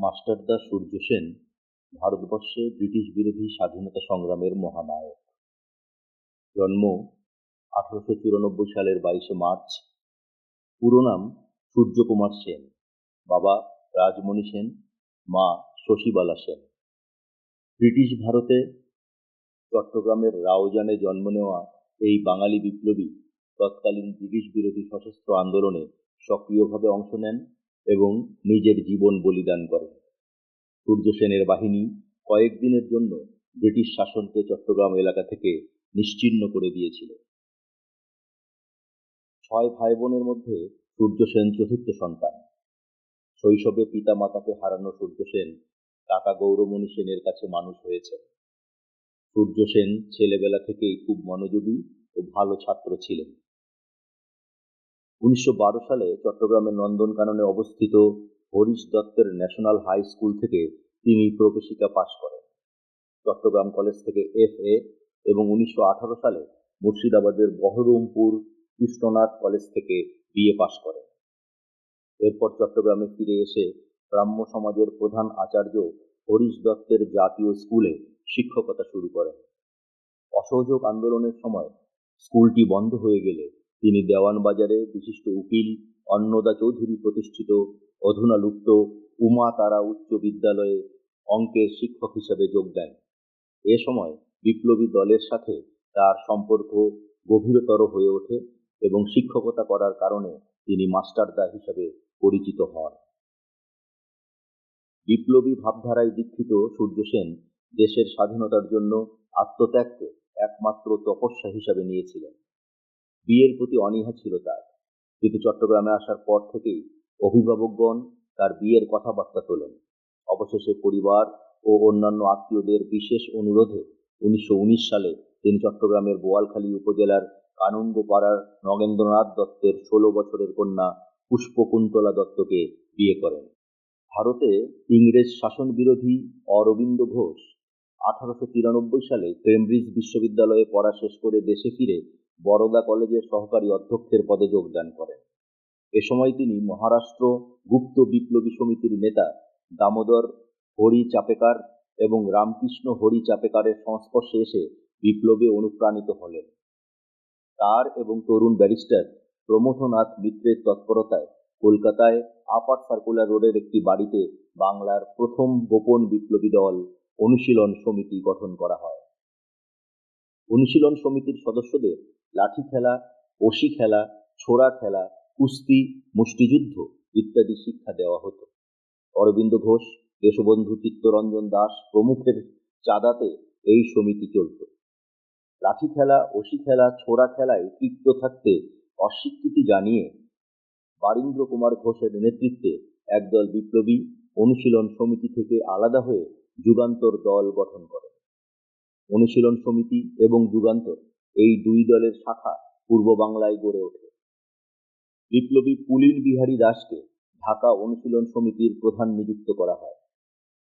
মাস্টারদা সূর্য সেন ভারতবর্ষে ব্রিটিশ বিরোধী স্বাধীনতা সংগ্রামের মহানায়ক। জন্ম আঠারোশো চুরানব্বই সালের বাইশে মার্চ। পুরো নাম সূর্যকুমার সেন। বাবা রাজমণি সেন, মা শশীবালা সেন। ব্রিটিশ ভারতে চট্টগ্রামের রাউজানে জন্ম নেওয়া এই বাঙালি বিপ্লবী তৎকালীন ব্রিটিশ বিরোধী সশস্ত্র আন্দোলনে সক্রিয়ভাবে অংশ নেন। এবং নিজের জীবন বলিদান করেন সূর্য সেনের বাহিনী কয়েকদিনের জন্য ব্রিটিশ শাসনকে চট্টগ্রাম এলাকা থেকে নিশ্চিহ্ন করে দিয়েছিল। ছয় ভাই বোনের মধ্যে সূর্য সেন চতুর্থ সন্তান। শৈশবে পিতা মাতাকে হারানো সূর্য সেন কাকা গৌরমণি সেনের কাছে মানুষ হয়েছেন সূর্য সেন ছেলেবেলা থেকেই খুব মনোযোগী ও ভালো ছাত্র ছিলেন। উনিশশো বারো সালে চট্টগ্রামের নন্দনকাননে অবস্থিত হরিশ দত্তের ন্যাশনাল হাই স্কুল থেকে তিনি প্রবেশিকা পাশ করেন। চট্টগ্রাম কলেজ থেকে এফ এ এবং উনিশশো আঠারো সালে মুর্শিদাবাদের বহরমপুর কৃষ্ণনাথ কলেজ থেকে বিএ পাশ করেন। এরপর চট্টগ্রামে ফিরে এসে ব্রাহ্ম সমাজের প্রধান আচার্য হরিশ দত্তের জাতীয় স্কুলে শিক্ষকতা শুরু করেন। অসহযোগ আন্দোলনের সময় স্কুলটি বন্ধ হয়ে গেলে তিনি দেওয়ানবাজারে বিশিষ্ট উকিল অন্নদা চৌধুরী প্রতিষ্ঠিত অধুনা লুপ্ত উমা তারা উচ্চ বিদ্যালয়ে অঙ্কের শিক্ষক হিসেবে যোগ দেন। এ সময় বিপ্লবী দলের সাথে তার সম্পর্ক গভীরতর হয়ে ওঠে এবং শিক্ষকতা করার কারণে তিনি মাস্টারদা হিসেবে পরিচিত হন। বিপ্লবী ভাবধারায় দীক্ষিত সূর্য সেন দেশের স্বাধীনতার জন্য আত্মত্যাগকে একমাত্র তপস্যা হিসাবে নিয়েছিলেন। বিয়ের প্রতি অনীহা ছিল তার। কিন্তু চট্টগ্রামে আসার পর থেকেই অভিভাবকগণ তার বিয়ের কথাবার্তা তোলেন। অবশেষে পরিবার ও অন্যান্য আত্মীয়দের বিশেষ অনুরোধে উনিশশো উনিশ সালে তিনি চট্টগ্রামের বোয়ালখালী উপজেলার কানুনগোপাড়ার নগেন্দ্রনাথ দত্তের ষোলো বছরের কন্যা পুষ্পকুন্তলা দত্তকে বিয়ে করেন। ভারতে ইংরেজ শাসন বিরোধী অরবিন্দ ঘোষ আঠারোশো তিরানব্বই সালে কেমব্রিজ বিশ্ববিদ্যালয়ে পড়া শেষ করে দেশে ফিরে বরোদা কলেজের সহকারী অধ্যক্ষের পদে যোগদান করেন। এ সময় তিনি মহারাষ্ট্র গুপ্ত বিপ্লবী সমিতির নেতা দামোদর হরি চাপেকার এবং রামকৃষ্ণ হরি চাপেকারের সংস্পর্শে এসে বিপ্লবে অনুপ্রাণিত হলেন। তার এবং তরুণ ব্যারিস্টার প্রমথনাথ মিত্রের তৎপরতায় কলকাতায় আপার সার্কুলার রোডের একটি বাড়িতে বাংলার প্রথম গোপন বিপ্লবী দল অনুশীলন সমিতি গঠন করা হয়। অনুশীলন সমিতির সদস্যদের লাঠি খেলা ওসি খেলা, ছোড়া খেলা, কুস্তি, মুষ্টিযুদ্ধ ইত্যাদি শিক্ষা দেওয়া হতো। অরবিন্দ ঘোষ, দেশবন্ধু চিত্তরঞ্জন দাস প্রমুখের চাঁদাতে এই সমিতি চলত। লাঠি খেলা ওসি খেলা, ছোড়া খেলায় তৃপ্ত থাকতে অস্বীকৃতি জানিয়ে বারীন্দ্র কুমার ঘোষের নেতৃত্বে একদল বিপ্লবী অনুশীলন সমিতি থেকে আলাদা হয়ে যুগান্তর দল গঠন করেন। অনুশীলন সমিতি এবং যুগান্তর এই দুই দলের শাখা পূর্ব বাংলায় গড়ে ওঠে। বিপ্লবী পুলিন বিহারী দাসকে ঢাকা অনুশীলন সমিতির প্রধান নিযুক্ত করা হয়।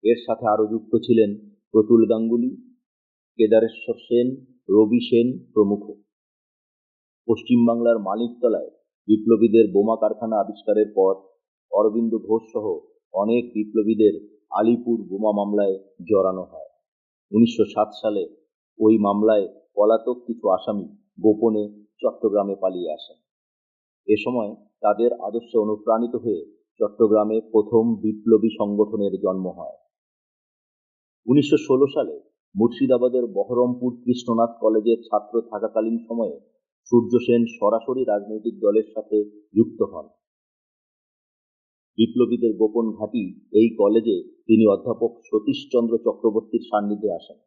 এর সাথে আরও যুক্ত ছিলেন প্রতুল গাঙ্গুলি, কেদারেশ্বর সেন, রবি সেন প্রমুখ। পশ্চিমবাংলার মানিকতলায় বিপ্লবীদের বোমা কারখানা আবিষ্কারের পর অরবিন্দ ঘোষ সহ অনেক বিপ্লবীদের আলিপুর বোমা মামলায় জড়ানো হয়। উনিশশো সাত সালে ওই মামলায় পলাতক কিছু আসামি গোপনে চট্টগ্রামে পালিয়ে আসেন। এ সময় তাদের আদর্শে অনুপ্রাণিত হয়ে চট্টগ্রামে প্রথম বিপ্লবী সংগঠনের জন্ম হয়। উনিশশো ষোলো সালে মুর্শিদাবাদের বহরমপুর কৃষ্ণনাথ কলেজের ছাত্র থাকাকালীন সময়ে সূর্য সেন সরাসরি রাজনৈতিক দলের সাথে যুক্ত হন। বিপ্লবীদের গোপন ঘাঁটি এই কলেজে তিনি অধ্যাপক সতীশচন্দ্র চক্রবর্তীর সান্নিধ্যে আসেন।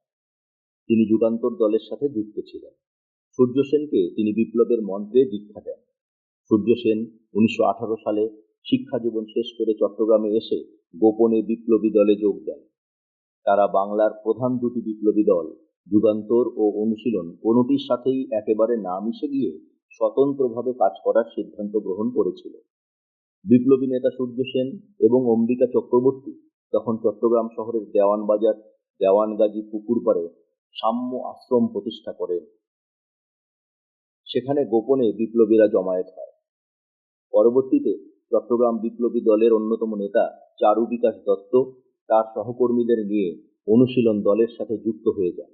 তিনি যুগান্তর দলের সাথে যুক্ত ছিলেন। সূর্য সেনকে তিনি বিপ্লবের মন্ত্রে দীক্ষা দেন। সূর্য সেন উনিশশো আঠারো সালে শিক্ষা জীবন শেষ করে চট্টগ্রামে এসে গোপনে বিপ্লবী দলে যোগ দেন। তারা বাংলার প্রধান দুটি বিপ্লবী দল, যুগান্তর ও অনুশীলন কোনোটির সাথেই একেবারে না মিশে গিয়ে স্বতন্ত্রভাবে কাজ করার সিদ্ধান্ত গ্রহণ করেছিল। বিপ্লবী নেতা সূর্য সেন এবং অম্বিকা চক্রবর্তী তখন চট্টগ্রাম শহরের দেওয়ানবাজার, দেওয়ানগাজী পুকুরপাড়ে সাম্য আশ্রম প্রতিষ্ঠা করেন। সেখানে গোপনে বিপ্লবীরা জমায়েত হয়। পরবর্তীতে চট্টগ্রাম বিপ্লবী দলের অন্যতম নেতা চারু বিকাশ দত্ত তার সহকর্মীদের নিয়ে অনুশীলন দলের সাথে যুক্ত হয়ে যান।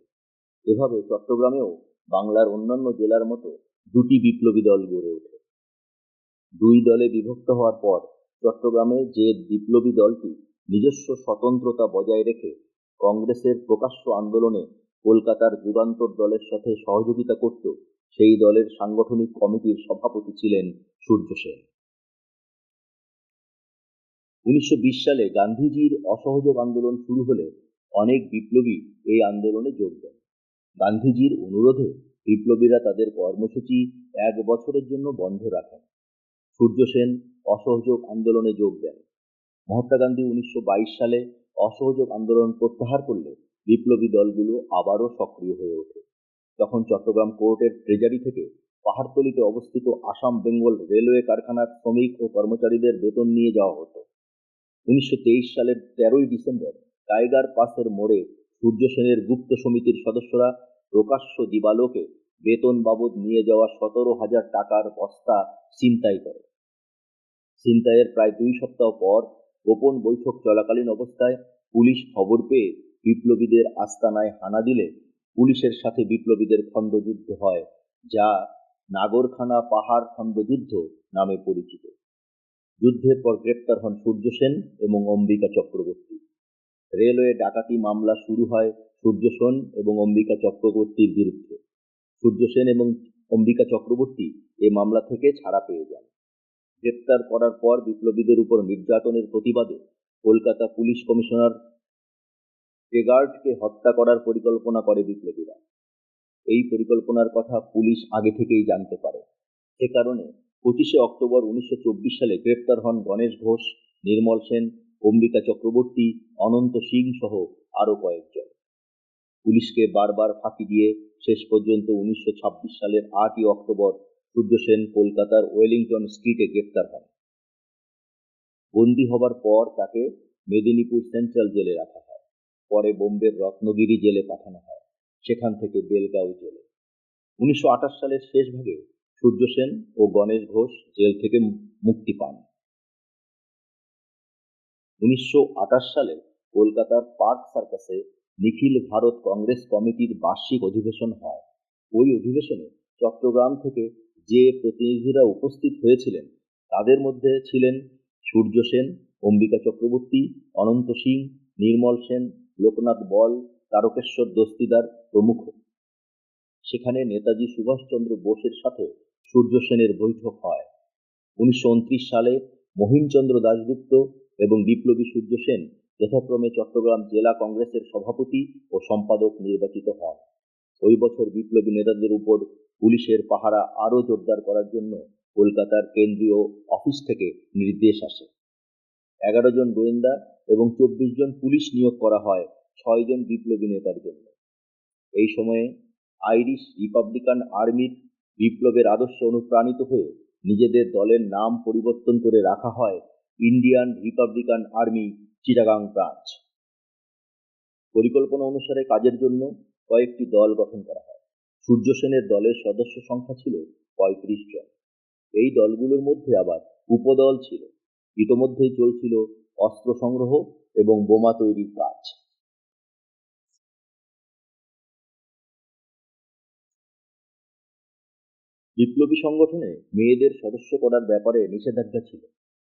এভাবে চট্টগ্রামেও বাংলার অন্যান্য জেলার মতো দুটি বিপ্লবী দল গড়ে ওঠে। দুই দলে বিভক্ত হওয়ার পর চট্টগ্রামে যে বিপ্লবী দলটি নিজস্ব স্বতন্ত্রতা বজায় রেখে কংগ্রেসের প্রকাশ্য আন্দোলনে কলকাতার যুগান্তর দলের সাথে সহযোগিতা করত সেই দলের সাংগঠনিক কমিটির সভাপতি ছিলেন সূর্য সেন। উনিশশো বিশ সালে গান্ধীজির অসহযোগ আন্দোলন শুরু হলে অনেক বিপ্লবী এই আন্দোলনে যোগ দেন। গান্ধীজির অনুরোধে বিপ্লবীরা তাদের কর্মসূচি এক বছরের জন্য বন্ধ রাখেন। সূর্য সেন অসহযোগ আন্দোলনে যোগ দেন। মহাত্মা গান্ধী উনিশশো বাইশ সালে অসহযোগ আন্দোলন প্রত্যাহার করলে বিপ্লবী দলগুলো আবারও সক্রিয় হয়ে ওঠে। তখন চট্টগ্রাম কোর্টের ট্রেজারি থেকে পাহাড়তলিতে অবস্থিত আসাম বেঙ্গল রেলওয়ে কারখানার শ্রমিক ও কর্মচারীদের বেতন নিয়ে যাওয়া হতো। উনিশশো তেইশ সালের তেরোই ডিসেম্বর টাইগার পাসের মোড়ে সূর্য সেনের গুপ্ত সমিতির সদস্যরা প্রকাশ্য দিবালোকে বেতন বাবদ নিয়ে যাওয়া সতেরো হাজার টাকার বস্তা ছিনতাই করে। ছিনতাইয়ের প্রায় দুই সপ্তাহ পর গোপন বৈঠক চলাকালীন অবস্থায় পুলিশ খবর পেয়ে বিপ্লবীদের আস্তানায় হানা দিলে পুলিশের সাথে বিপ্লবীদের খণ্ডযুদ্ধ হয়, যা নাগরখানা পাহাড় খণ্ডযুদ্ধ নামে পরিচিত। যুদ্ধের পর গ্রেপ্তার হন সূর্য সেন এবং অম্বিকা চক্রবর্তী। রেলওয়ে ডাকাতি মামলা শুরু হয় সূর্য সেন এবং অম্বিকা চক্রবর্তীর বিরুদ্ধে। সূর্য সেন এবং অম্বিকা চক্রবর্তী এ মামলা থেকে ছাড়া পেয়ে যান। গ্রেপ্তার করার পর বিপ্লবীদের উপর নির্যাতনের প্রতিবাদে কলকাতা পুলিশ কমিশনার টেগার্ডকে হত্যা করার পরিকল্পনা করে বিপ্লবীরা। এই পরিকল্পনার কথা পুলিশ আগে থেকেই জানতে পারে। এ কারণে পঁচিশে অক্টোবর উনিশশো চব্বিশ সালে গ্রেপ্তার হন গণেশ ঘোষ, নির্মল সেন অম্বিকা চক্রবর্তী, অনন্ত সিং সহ আরও কয়েকজন। পুলিশকে বারবার ফাঁকি দিয়ে শেষ পর্যন্ত উনিশশো ছাব্বিশ সালের আটই অক্টোবর সূর্য সেন কলকাতার ওয়েলিংটন স্ট্রিটে গ্রেপ্তার হন। বন্দী হবার পর তাকে মেদিনীপুর সেন্ট্রাল জেলে রাখা হয়। পরে বোম্বের রত্নগিরি জেলে পাঠানো হয়। সেখান থেকে বেলগাঁও জেলে। উনিশশো আঠাশ সালের শেষ ভাগে সূর্য সেন ও গণেশ ঘোষ জেল থেকে মুক্তি পান। উনিশশো সালে কলকাতার পার্ক সার্কাসে নিখিল ভারত কংগ্রেস কমিটির বার্ষিক অধিবেশন হয়। ওই অধিবেশনে চট্টগ্রাম থেকে যে প্রতিনিধিরা উপস্থিত হয়েছিলেন, তাদের মধ্যে ছিলেন সূর্য সেন, অম্বিকা চক্রবর্তী, অনন্ত সিং, নির্মল সেন লোকনাথ বল তারকেশ্বর দস্তিদার প্রমুখ। সেখানে নেতাজি সুভাষচন্দ্র বোসের সাথে সূর্য সেনের বৈঠক হয়। উনিশশো উনত্রিশ সালে মহিমচন্দ্র দাশগুপ্ত এবং বিপ্লবী সূর্য সেন যথাক্রমে চট্টগ্রাম জেলা কংগ্রেসের সভাপতি ও সম্পাদক নির্বাচিত হন। ওই বছর বিপ্লবী নেতাদের উপর পুলিশের পাহারা আরও জোরদার করার জন্য কলকাতার কেন্দ্রীয় অফিস থেকে নির্দেশ আসে। এগারো জন গোয়েন্দা এবং চব্বিশ জন পুলিশ নিয়োগ করা হয় ছয় জন বিপ্লবী নেতার জন্য। এই সময়ে আইরিশ রিপাবলিকান আর্মির বিপ্লবের আদর্শে অনুপ্রাণিত হয়ে নিজেদের দলের নাম পরিবর্তন করে রাখা হয় Indian republican army Chittagong branch. পরিকল্পনা অনুসারে কাজের জন্য কয়েকটি দল গঠন করা হয়। সূর্য সেনের দলের সদস্য সংখ্যা ছিল পঁয়ত্রিশ জন। এই দলগুলোর মধ্যে আবার উপদল ছিল। ইতোমধ্যেই চলছিল অস্ত্র সংগ্রহ এবং বোমা তৈরির কাজ। বিপ্লবী সংগঠনে মেয়েদের সদস্য করার ব্যাপারে নিষেধাজ্ঞা ছিল।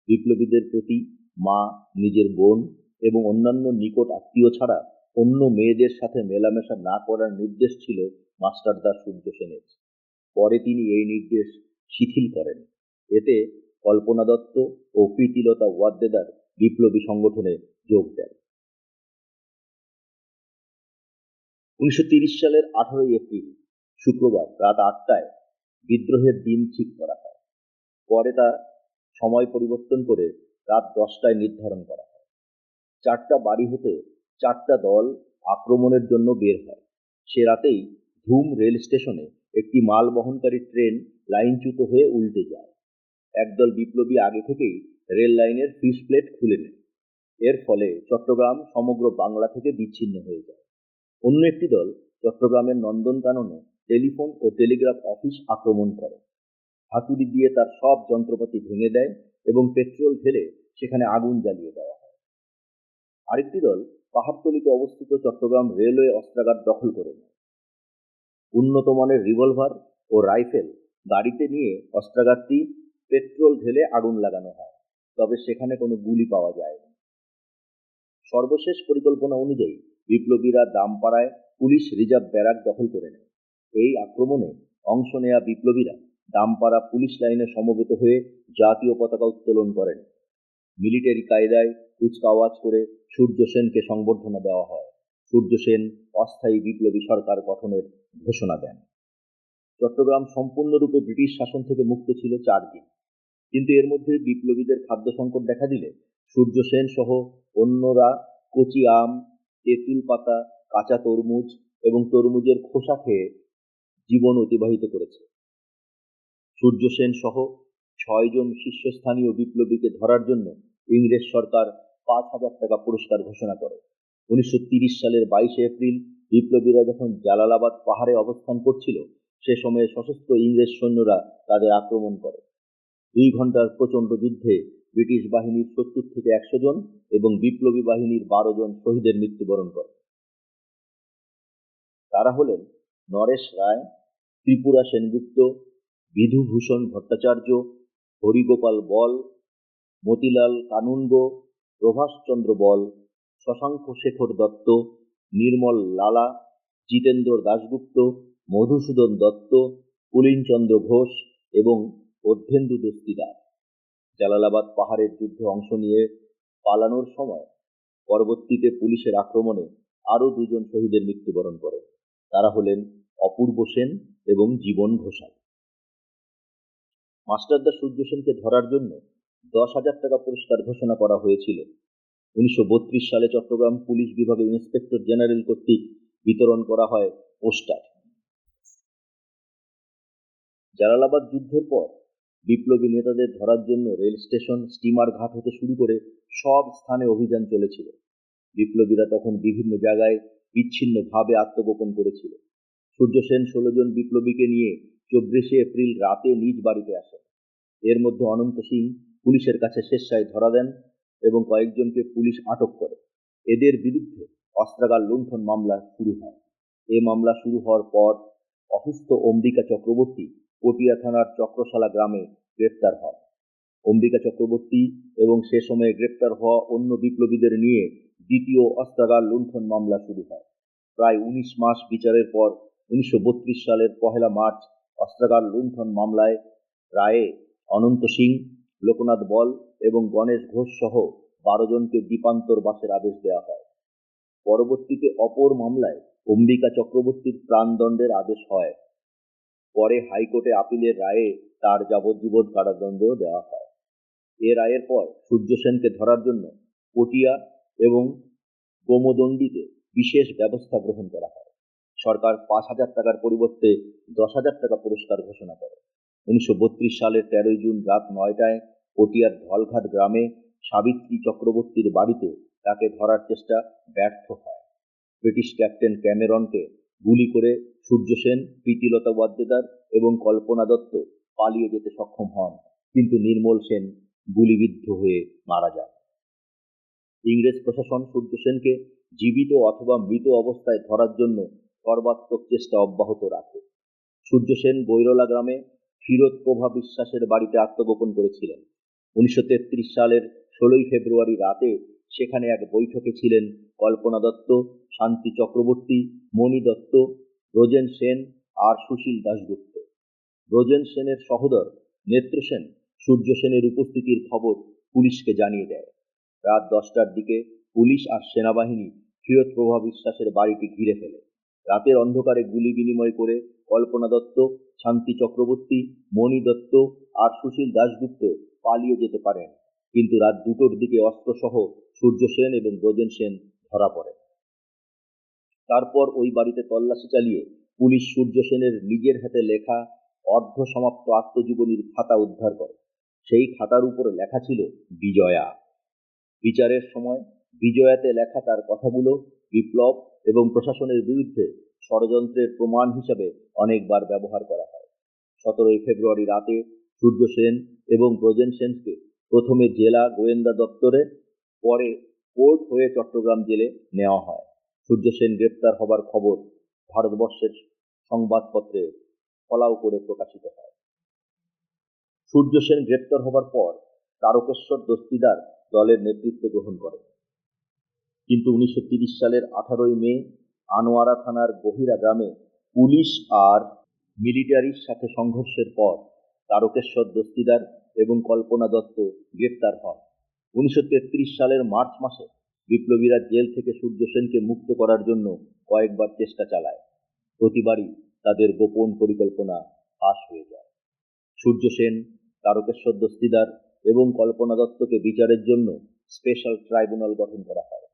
বিপ্লবীদের প্রতি মা, নিজের বোন এবং অন্যান্য নিকট আত্মীয় ছাড়া অন্য মেয়েদের সাথে মেলামেশা না করার নির্দেশ ছিল মাস্টারদা সূর্য সেনের। পরে তিনি এই নির্দেশ শিথিল করেন। এতে কল্পনা দত্ত ও প্রীতিলতা ওয়াদ্দেদার বিপ্লবী সংগঠনে যোগ দেন। উনিশশো সালের আঠারোই এপ্রিল, শুক্রবার রাত আটটায় বিদ্রোহের দিন ঠিক করা হয়। পরে তা সময় পরিবর্তন করে রাত দশটায় নির্ধারণ করা হয়। চারটা বাড়ি হতে চারটা দল আক্রমণের জন্য বের হয়। সে রাতেই ধুম রেল স্টেশনে একটি মাল বহনকারী ট্রেন লাইনচ্যুত হয়ে উল্টে যায়। একদল বিপ্লবী আগে থেকেই রেল লাইনের ফিস প্লেট খুলে নেয়। এর ফলে চট্টগ্রাম সমগ্র বাংলা থেকে বিচ্ছিন্ন হয়ে যায়। অন্য একটি দল চট্টগ্রামের নন্দনকাননে টেলিফোন ও টেলিগ্রাফ অফিস আক্রমণ করে। হাতুড়ি দিয়ে তার সব যন্ত্রপাতি ভেঙে দেয় এবং পেট্রোল ঢেলে সেখানে আগুন জ্বালিয়ে দেওয়া হয়। আরেকটি দল পাহাড়তলিতে অবস্থিত চট্টগ্রাম রেলওয়ে অস্ত্রাগার দখল করে নেয়। উন্নত মানের রিভলভার ও রাইফেল গাড়িতে নিয়ে অস্ত্রাগারটি পেট্রোল ঢেলে আগুন লাগানো হয়, তবে সেখানে কোনো গুলি পাওয়া যায়নি। সর্বশেষ পরিকল্পনা অনুযায়ী বিপ্লবীরা দামপাড়ায় পুলিশ রিজার্ভ ব্যারাক দখল করে নেয়। এই আক্রমণে অংশ নেয়া বিপ্লবীরা দামপাড়া পুলিশ লাইনে সমবেত হয়ে জাতীয় পতাকা উত্তোলন করেন। মিলিটারি কায়দায় কুচকাওয়াজ করে সূর্য সেনকে সংবর্ধনা দেওয়া হয়। সূর্য সেন অস্থায়ী বিপ্লবী সরকার গঠনের ঘোষণা দেন। চট্টগ্রাম সম্পূর্ণরূপে ব্রিটিশ শাসন থেকে মুক্ত ছিল চার দিন। কিন্তু এর মধ্যে বিপ্লবীদের খাদ্য সংকট দেখা দিলে সূর্য সেন সহ অন্যরা কচি আম, তেঁতুল পাতা, কাঁচা তরমুজ এবং তরমুজের খোসা খেয়ে জীবন অতিবাহিত করেছে। সূর্য সেন সহ ছয়জন শীর্ষস্থানীয় বিপ্লবীকে ধরার জন্য ইংরেজ সরকার পাঁচ হাজার টাকা পুরস্কার ঘোষণা করে। উনিশশো তিরিশ সালের বাইশে এপ্রিল বিপ্লবীরা যখন জালালাবাদ পাহাড়ে অবস্থান করছিল, সে সময়ে সশস্ত্র ইংরেজ সৈন্যরা তাদের আক্রমণ করে। দুই ঘণ্টার প্রচণ্ড যুদ্ধে ব্রিটিশ বাহিনীর সত্তর থেকে একশো জন এবং বিপ্লবী বাহিনীর বারো জন শহীদের মৃত্যুবরণ করে। তারা হলেন নরেশ রায়, ত্রিপুরা সেনগুপ্ত, বিধুভূষণ ভট্টাচার্য, হরিগোপাল বল, মতিলাল কানুনগো, প্রভাষচন্দ্র বল, শশাঙ্ক শেখর দত্ত, নির্মল লালা, জিতেন্দ্র দাশগুপ্ত, মধুসূদন দত্ত পুলিনচন্দ্র ঘোষ এবং অর্ধেন্দু দস্তিদার। জালালাবাদ পাহাড়ের যুদ্ধে অংশ নিয়ে পালানোর সময় পরবর্তীতে পুলিশের আক্রমণে আরও দুজন শহীদের মৃত্যুবরণ করে তারা হলেন অপূর্ব সেন এবং জীবন ঘোষাল। মাস্টারদা সূর্য সেনকে ধরার জন্য দশ হাজার টাকা পুরস্কার ঘোষণা করা হয়েছিল। উনিশশো বত্রিশ সালে চট্টগ্রাম পুলিশ বিভাগের ইন্সপেক্টর জেনারেল কর্তৃক বিতরণ করা হয় পোস্টার। জালালাবাদ যুদ্ধের পর বিপ্লবী নেতাদের ধরার জন্য রেল স্টেশন, স্টিমার ঘাট হতে শুরু করে সব স্থানে অভিযান চলেছিল। বিপ্লবীরা তখন বিভিন্ন জায়গায় বিচ্ছিন্নভাবে আত্মগোপন করেছিল। সূর্য সেন ষোলো জন বিপ্লবীকে নিয়ে চব্বিশে এপ্রিল রাতে নিজ বাড়িতে আসেন। এর মধ্যে অনন্ত সিং পুলিশের কাছে স্বেচ্ছায় ধরা দেন এবং কয়েকজনকে পুলিশ আটক করে। এদের বিরুদ্ধে অস্ত্রাগার লুণ্ঠন মামলা শুরু হয়। এ মামলা শুরু হওয়ার পর অসুস্থ অম্বিকা চক্রবর্তী পটিয়া থানার চক্রশালা গ্রামে গ্রেপ্তার হন। অম্বিকা চক্রবর্তী এবং সে সময়ে গ্রেপ্তার হওয়া অন্য বিপ্লবীদের নিয়ে দ্বিতীয় অস্ত্রাগার লুণ্ঠন মামলা শুরু হয়। প্রায় উনিশ মাস বিচারের পর উনিশশো বত্রিশ সালের পহেলা মার্চ অস্ত্রাগার লুণ্ঠন মামলায় রায়ে অনন্ত সিং, লোকনাথ বল এবং গণেশ ঘোষ সহ বারো জনকে দ্বীপান্তর বাসের আদেশ দেওয়া হয়। পরবর্তীতে অপর মামলায় অম্বিকা চক্রবর্তীর প্রাণদণ্ডের আদেশ হয় পরে হাইকোর্টে আপিলের রায়ে তার যাবজ্জীবন কারাদণ্ড দেওয়া হয়। এ রায়ের পর সূর্য সেনকে ধরার জন্য পটিয়া এবং গোমদণ্ডিতে বিশেষ ব্যবস্থা গ্রহণ করা হয়। সরকার পাঁচ হাজার টাকার পরিবর্তে দশ হাজার টাকা পুরস্কার ঘোষণা করে। উনিশশো বত্রিশ সালের তেরোই জুন রাত নয়টায় পটিয়ার ঢলঘাট গ্রামে সাবিত্রী চক্রবর্তীর বাড়িতে তাকে ধরার চেষ্টা ব্যর্থ হয়। ব্রিটিশ ক্যাপ্টেন ক্যামেরনকে গুলি করে সূর্য সেন, প্রীতিলতা ওয়াদ্দেদার এবং কল্পনা দত্ত পালিয়ে যেতে সক্ষম হন। কিন্তু নির্মল সেন গুলিবিদ্ধ হয়ে মারা যান। ইংরেজ প্রশাসন সূর্য সেনকে জীবিত অথবা মৃত অবস্থায় ধরার জন্য সর্বাত্মক চেষ্টা অব্যাহত রাখে। সূর্য সেন বৈরলা গ্রামে ক্ষীরোদ প্রভা বিশ্বাসের বাড়িতে আত্মগোপন করেছিলেন। উনিশশো তেত্রিশ সালের ষোলোই ফেব্রুয়ারি রাতে সেখানে এক বৈঠকে ছিলেন কল্পনা দত্ত, শান্তি চক্রবর্তী, মণি দত্ত রোজেন সেন আর সুশীল দাশগুপ্ত। রোজেন সেনের সহোদর, নেত্র সেন, সূর্য সেনের উপস্থিতির খবর পুলিশকে জানিয়ে দেয়। রাত দশটার দিকে পুলিশ আর সেনাবাহিনী ক্ষীরোদ প্রভা বিশ্বাসের বাড়িটি ঘিরে ফেলে। রাতের অন্ধকারে গুলি বিনিময় করে কল্পনা দত্ত, শান্তি চক্রবর্তী, মণি দত্ত আর সুশীল দাশগুপ্ত পালিয়ে যেতে পারেন। কিন্তু রাত দুটোর দিকে অস্ত্রসহ সূর্য সেন এবং ব্রজেন সেন ধরা পড়ে। তারপর ওই বাড়িতে তল্লাশি চালিয়ে পুলিশ সূর্য সেনের নিজের হাতে লেখা অর্ধ সমাপ্ত আত্মজীবনীর খাতা উদ্ধার করে। সেই খাতার উপরে লেখা ছিল, বিজয়া। বিচারের সময় বিজয়াতে লেখা তার কথাগুলো বিপ্লব এবং প্রশাসনের বিরুদ্ধে ষড়যন্ত্রের প্রমাণ হিসাবে অনেকবার ব্যবহার করা হয়। সতেরোই ফেব্রুয়ারি রাতে সূর্য সেন এবং ব্রজেন সেনকে প্রথমে জেলা গোয়েন্দা দপ্তরে, পরে কোর্ট হয়ে চট্টগ্রাম জেলে নেওয়া হয়। সূর্য সেন গ্রেপ্তার হবার খবর ভারতবর্ষের সংবাদপত্রে ফলাও করে প্রকাশিত হয়। সূর্য সেন গ্রেপ্তার হবার পর তারকেশ্বর দস্তিদার দলের নেতৃত্ব গ্রহণ করেন। কিন্তু উনিশশো সালের আঠারোই মে আনোয়ারা থানার গহিরা গ্রামে পুলিশ আর মিলিটারির সাথে সংঘর্ষের পর তারকেশ্বর দস্তিদার এবং কল্পনা দত্ত গ্রেপ্তার হন। উনিশশো তেত্রিশ সালের মার্চ মাসে বিপ্লবীরা জেল থেকে সূর্য সেনকে মুক্ত করার জন্য কয়েকবার চেষ্টা চালায়। প্রতিবারই তাদের গোপন পরিকল্পনা ফাঁস হয়ে যায়। সূর্য সেন, তারকেশ্বর দস্তিদার এবং কল্পনা দত্তকে বিচারের জন্য স্পেশাল ট্রাইব্যুনাল গঠন করা হয়।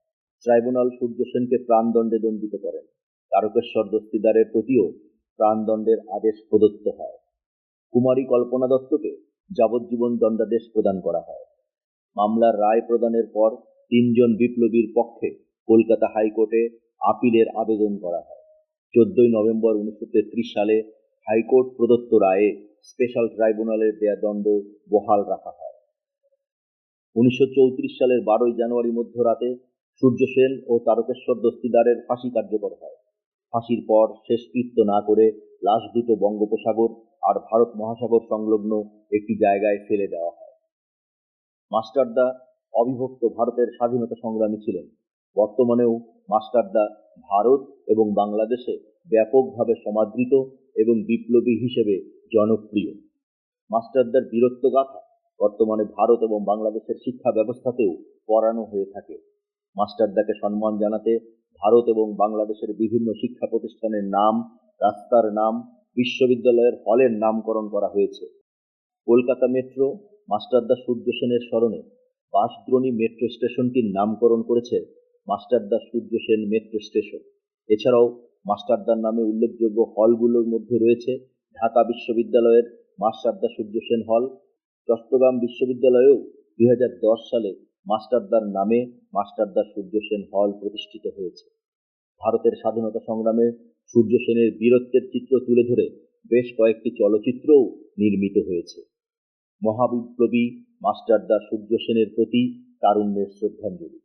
ট্রাইব্যুনাল সূর্য সেনকে প্রাণদণ্ডে দণ্ডিত করেন তারকেশ্বর দস্তিদারের প্রতিও প্রাণদণ্ডের আদেশ প্রদত্ত হয়। কুমারী কল্পনা দত্তকে যাবজ্জীবন দণ্ডাদেশ প্রদান করা হয়। মামলার রায় প্রদানের পর তিনজন বিপ্লবীর পক্ষে কলকাতা হাইকোর্টে আপিলের আবেদন করা হয়। চোদ্দই নভেম্বর উনিশশো তেত্রিশ সালে হাইকোর্ট প্রদত্ত রায়ে স্পেশাল ট্রাইব্যুনালের দেয়া দণ্ড বহাল রাখা হয়। উনিশশো চৌত্রিশ সালের বারোই জানুয়ারি মধ্যরাতে সূর্য সেন ও তারকেশ্বর দস্তিদারের ফাঁসি কার্যকর হয়। ফাঁসির পর শেষকৃত্য না করে লাশ দুটো বঙ্গোপসাগর আর ভারত মহাসাগর সংলগ্ন একটি জায়গায় ফেলে দেওয়া হয়। মাস্টারদা অবিভক্ত ভারতের স্বাধীনতা সংগ্রামী ছিলেন। বর্তমানেও মাস্টারদা ভারত এবং বাংলাদেশে ব্যাপকভাবে সমাদৃত এবং বিপ্লবী হিসেবে জনপ্রিয়। মাস্টারদার বীরত্বগাথা বর্তমানে ভারত এবং বাংলাদেশের শিক্ষা ব্যবস্থাতেও পড়ানো হয়ে থাকে। মাস্টারদাকে সম্মান জানাতে ভারত এবং বাংলাদেশের বিভিন্ন শিক্ষা প্রতিষ্ঠানের নাম, রাস্তার নাম, বিশ্ববিদ্যালয়ের হলের নামকরণ করা হয়েছে। কলকাতা মেট্রো মাস্টারদা সূর্য সেনের স্মরণে বাঁশদ্রোণী মেট্রো স্টেশনটির নামকরণ করেছে মাস্টারদা সূর্য সেন মেট্রো স্টেশন। এছাড়াও মাস্টারদার নামে উল্লেখযোগ্য হলগুলোর মধ্যে রয়েছে ঢাকা বিশ্ববিদ্যালয়ের মাস্টারদা সূর্য সেন হল। চট্টগ্রাম বিশ্ববিদ্যালয়েও দুই হাজার দশ সালে মাস্টারদার নামে মাস্টারদা সূর্য সেন হল প্রতিষ্ঠিত হয়েছে। ভারতের স্বাধীনতা সংগ্রামে সূর্য সেনের বীরত্বের চিত্র তুলে ধরে বেশ কয়েকটি চলচ্চিত্রও নির্মিত হয়েছে। মহাবিপ্লবী মাস্টারদা সূর্য সেনের প্রতি তারুণ্যের শ্রদ্ধাঞ্জলি।